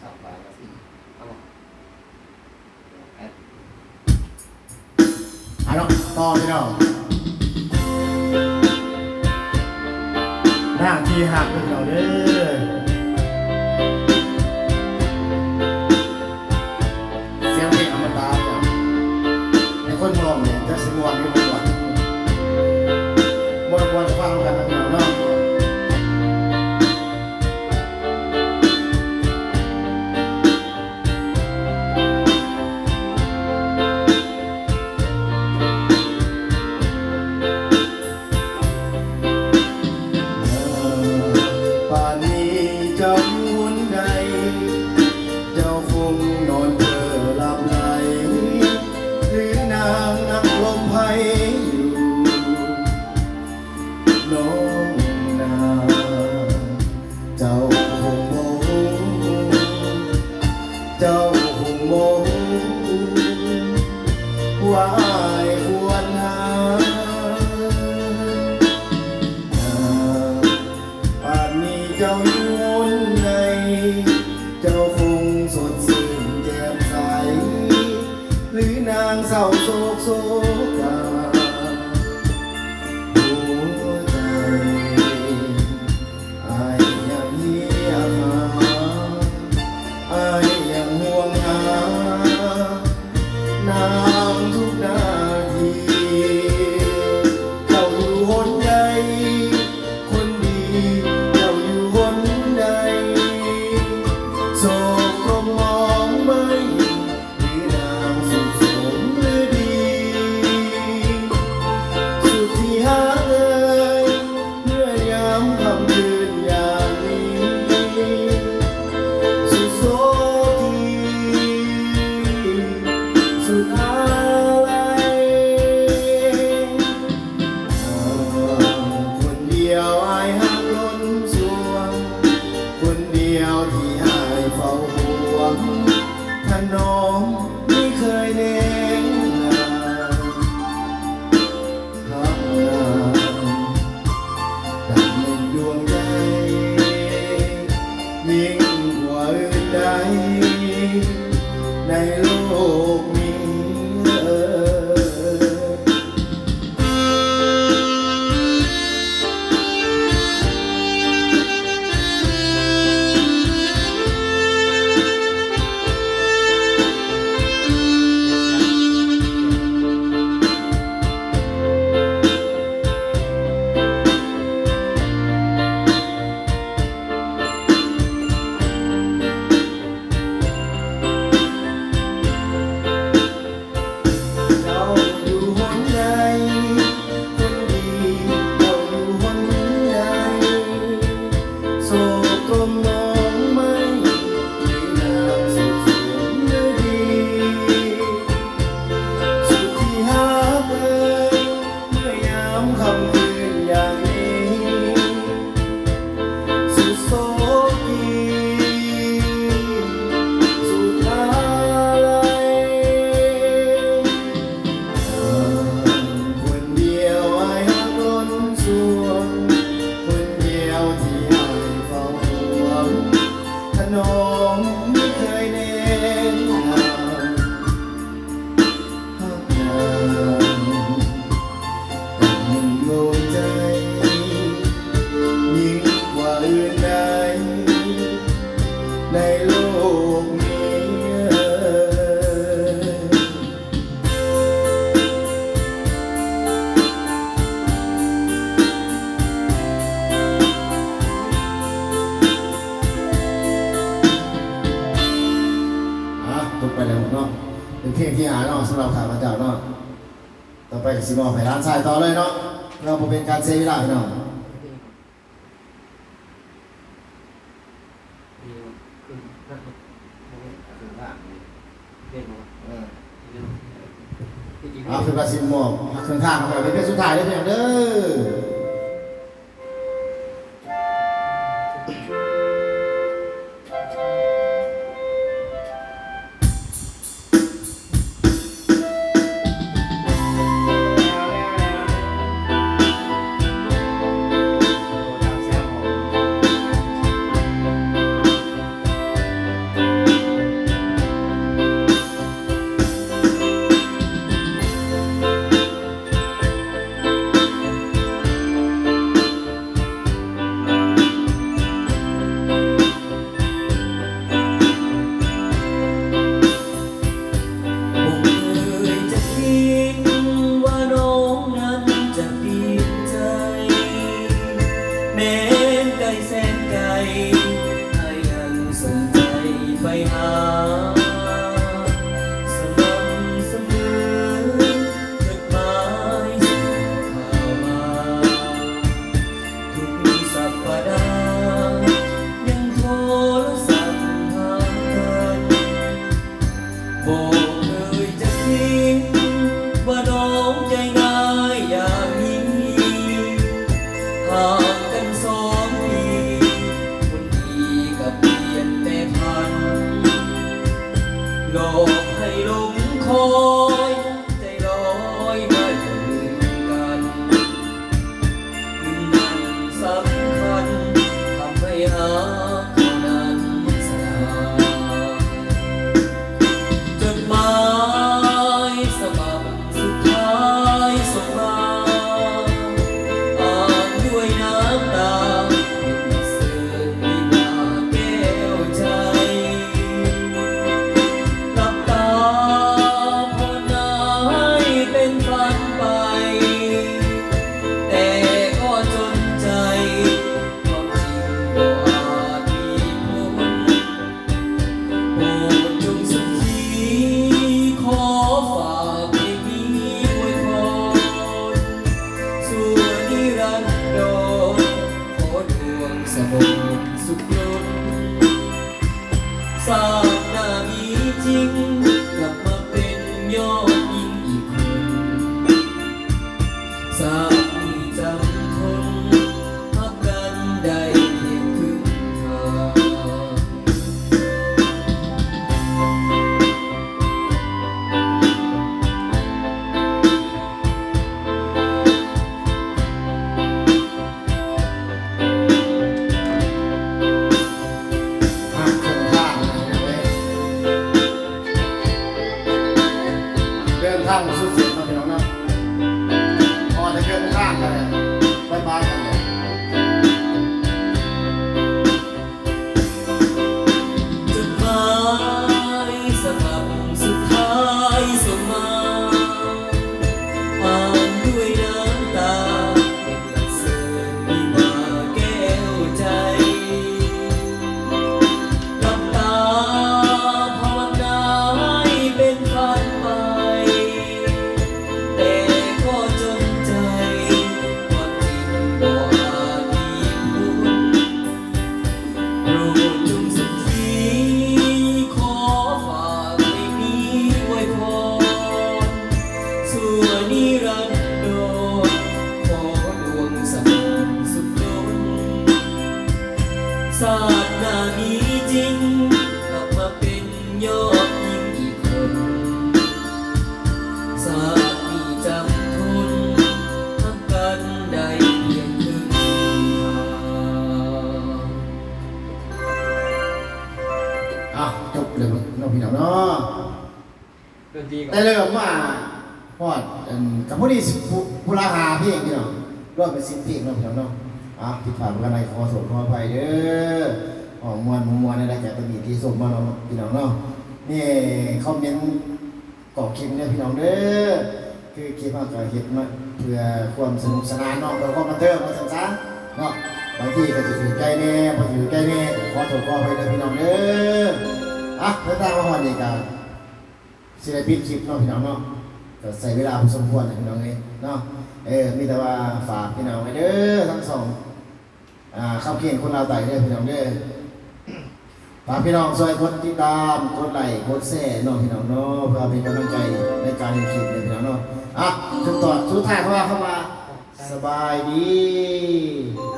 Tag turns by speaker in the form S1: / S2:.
S1: สอาท
S2: ละสี่อาบอล้อหน้าที่หักเป็นเราเด้อ มนอนเจอหลับไหนหรือนางนักลมไพอยู่ น้องนาเจ้าหงมเจ้าหงมว่า เป็นที่หาเนาะสำหรับข้าพเจ้าเนาะต่อไปกับสิมอไปร้านชายต่อเลยเนาะเราเป็นการเซฟเวลา
S1: เนาะเอา
S2: คือว่าสิมอบเครื่ทางไปเป็นสุดท้ายได้เพียงเด้อ
S3: นได้แส Oh. You. Ruin ดีก่
S2: อนได้เริ่มมาพอดอันกับพอดีสิบพุราหาเพลงพี่น้องรวมเป็นสิบเพลงเนาะพี่น้องเนาะอะผิดพลาดประการใดขอโทษขออภัยเด้อออกมวนมวนในรายการตมีที่ส่งมาเนาะพี่น้องเนาะนี่คอมเมนต์กอกคลิปเนี่ยพี่น้องเด้อคือคลิปมาก็เฮ็ดมาเพื่อความสนุกสนานเนาะเพื่อความบันเทิงมาสั่นซะเนาะบางทีก็จะถือใจแน่พอถือใจแน่ขอโทษขออภัยเด้อพี่น้องเด้ออะเดินทางมาฮอดนี่กัน ศิลปินคลิปเนาะพี่น้องเนาะก็ใส่เวลาพอสมควรนะพี่น้องเอ้ยเนาะเออมีแต่ว่าฝากพี่น้องไว้เด้อทั้งสองอ่าเข้าเคียงคนลาวไต่เด้อพี่น้องเด้อฝากพี่น้องช่วยกดติดตามกดไลค์กดแชร์เนาะพี่น้องเนาะเพื่อเป็นกำลังใจในการเรียนคลิปเลยพี่น้องเนาะอะทุกต่อทุกท่ายเข้ามาเข้ามาสบายดี